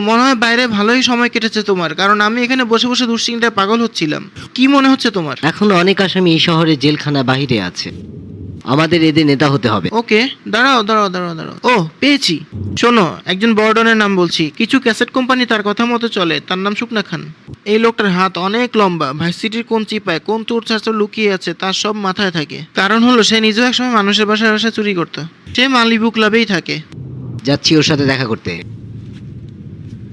মনে হয় বাইরে ভালোই সময় কেটেছে তোমার কারণ আমি এখানে বসে বসে দুশ্চিন্তায় পাগল হচ্ছিলাম। কি মনে হচ্ছে তোমার? এখনও অনেক আসামি এই শহরে জেলখানা বাহিরে আছে। আমাদের এদের নেতা হতে হবে। ওকে দাঁড়াও দাঁড়াও দাঁড়াও দাঁড়াও। ও পেয়েছি। শোনো একজন বর্ডনের নাম বলছি। কিছু ক্যাসেট কোম্পানি তার কথা মতো চলে তার নাম শুকনা খান। এই লোকটার হাত অনেক লম্বা ভার্সিটির কোন চিপায় কোন চোর ছাড়া লুকিয়ে আছে তার সব মাথায় থাকে। কারণ হলো সে নিজেও একসময় মানুষের বাসায় বাসায় চুরি করতো। সে মালিবু ক্লাবেই থাকে। যাচ্ছি ওর সাথে দেখা করতে।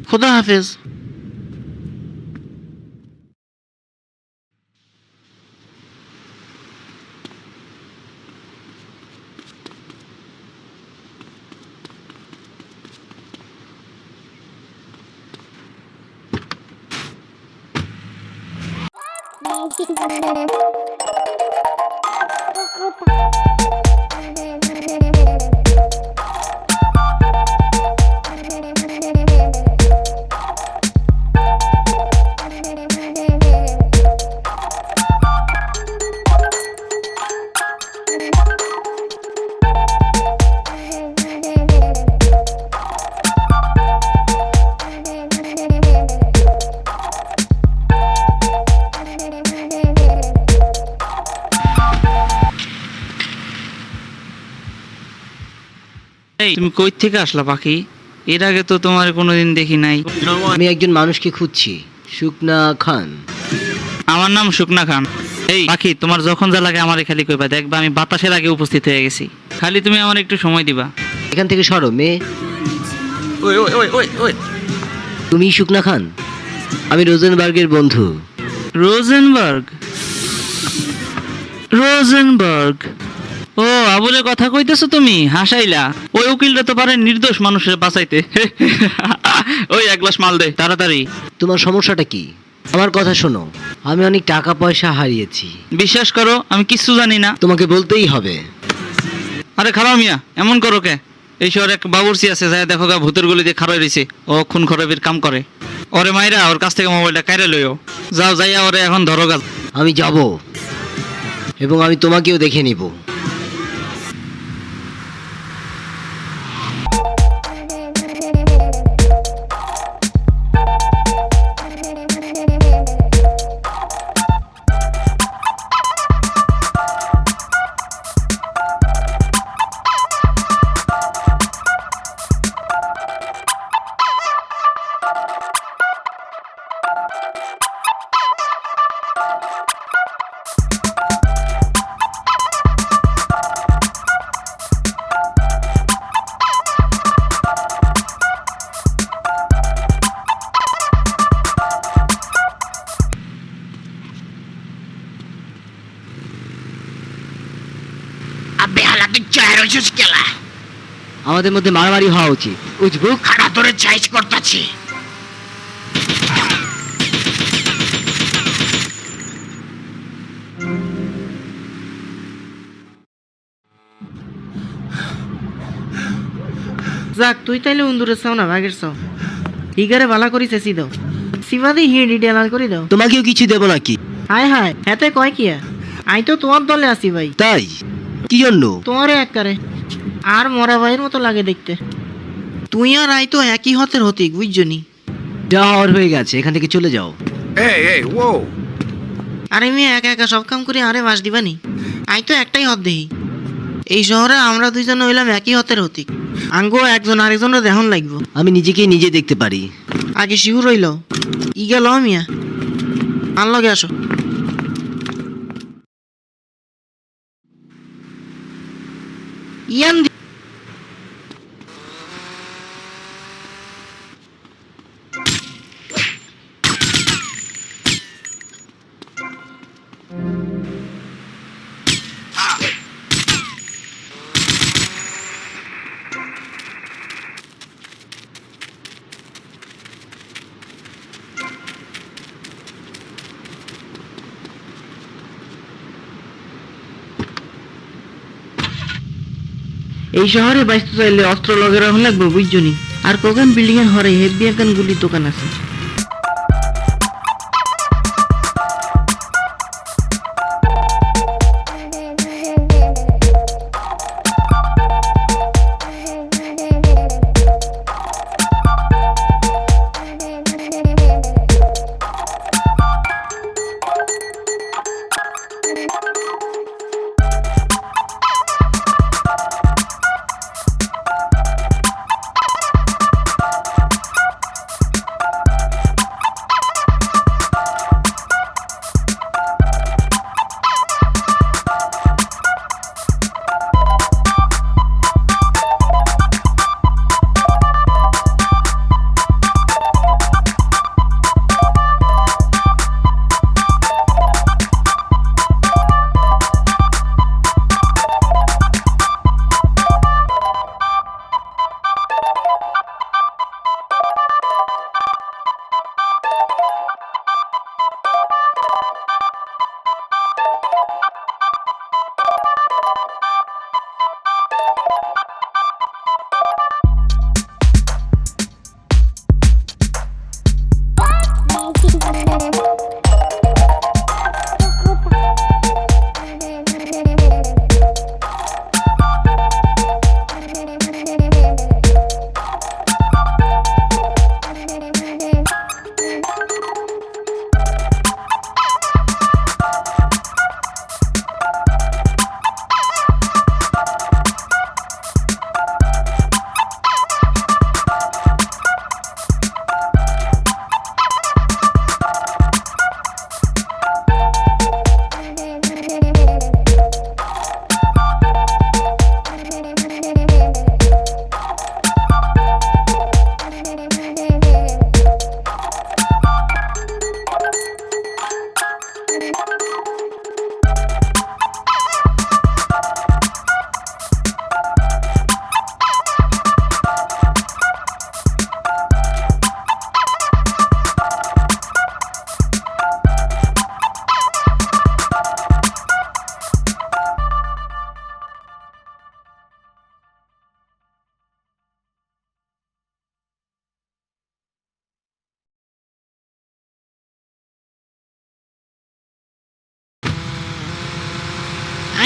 خدا خداحافظ Thank you. এই তুমি কই থেকে আসলা পাখি? এর আগে তো তোমার কোনোদিন দেখি নাই। আমি একজন মানুষকে খুঁজছি শুকনা খান। আমার নাম শুকনা খান। এই পাখি তোমার যখন যা লাগে আমারে খালি কইবা। দেখবা আমি বাতাসের আগে উপস্থিত হয়ে গেছি। খালি তুমি আমার একটু সময় দিবা। এখান থেকে সরো মেয়ে। ওই ওই ওই ওই ওই। তুমি শুকনা খান। আমি রোজেনবার্গের বন্ধু। রোজেনবার্গ? রোজেনবার্গ? ও আবুলের কথা কইতেছো তুমি? হাসাইলা। ওই উকিলটা তো পারে নির্দোষ মানুষের বাঁচাইতে। ওই এক গ্লাস মাল দে তাড়াতাড়ি। তোমার সমস্যাটা কি? আমার কথা শোনো। আমি অনেক টাকা পয়সা হারিয়েছি। বিশ্বাস করো আমি কিচ্ছু জানি না। তোমাকে বলতেই হবে। আরে খারাপ মিয়া এমন করো কে? এই শহরে এক বাবুর্চি আছে যাই দেখো গা ভূতের গলি দিয়ে খারাই রয়েছে ও খুন খরাবির কাম করে। ওরে মাইরা ওর কাছ থেকে মোবাইলটা কাইরে লইও। যাও যাইয়া ওরে এখন ধরো গা। আমি যাব। এবং আমি তোমাকেও দেখে নিব। আবে হালা তুই চায় রয়েছিস কেলা। আমাদের মধ্যে মারামারি হওয়া উচিত। উজবুক খাড়া ধরে চাইজ করতেছি। যাক তুই তাইলে উন্দুরের চাও না বাঘের চাও। হিগারে ভালা করি চেঁচি দাও। সিবাদি হিয়ে ডিটেলাল করে দাও। তোমাকেও কিছু দেব নাকি? হায় হায় হেতে কয় কিয়া? আই তো তোমার দলে আছি ভাই। তাই? কি জন্য? তোমারে এক কারে আর মরা ভাইয়ের মতো লাগে দেখতে। তুই আর আই তো একই হতের হতিক বুঝছনি যা হওয়ার হয়ে গেছে এখান থেকে চলে যাও। এই এই ও আরে আমি একা একা সব কাম করি আরে বাস দিবানি? আই তো একটাই হত দেহি। এই শহরে আমরা দুইজন হইলাম একই হতের হতিক। আঙ্গো একজন আরেকজনের দেহন লাগবো। আমি নিজেকেই নিজে দেখতে পারি। আগে শিহুর রইল। ই গেল মিয়া। আর লগে আসো ইয়ান দি- এই শহরে বাইসতে চাইলে অস্ত্র লগে হলে লাগবে বুঝছনি আর কোকান বিল্ডিং এর হরে হেভি একান গুলির দোকান আছে।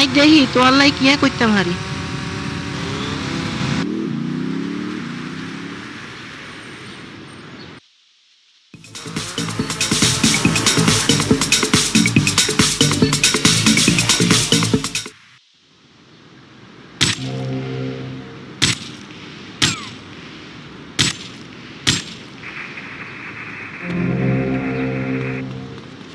আই দেখি তো আল্লাহ কিয়া করতাম হারি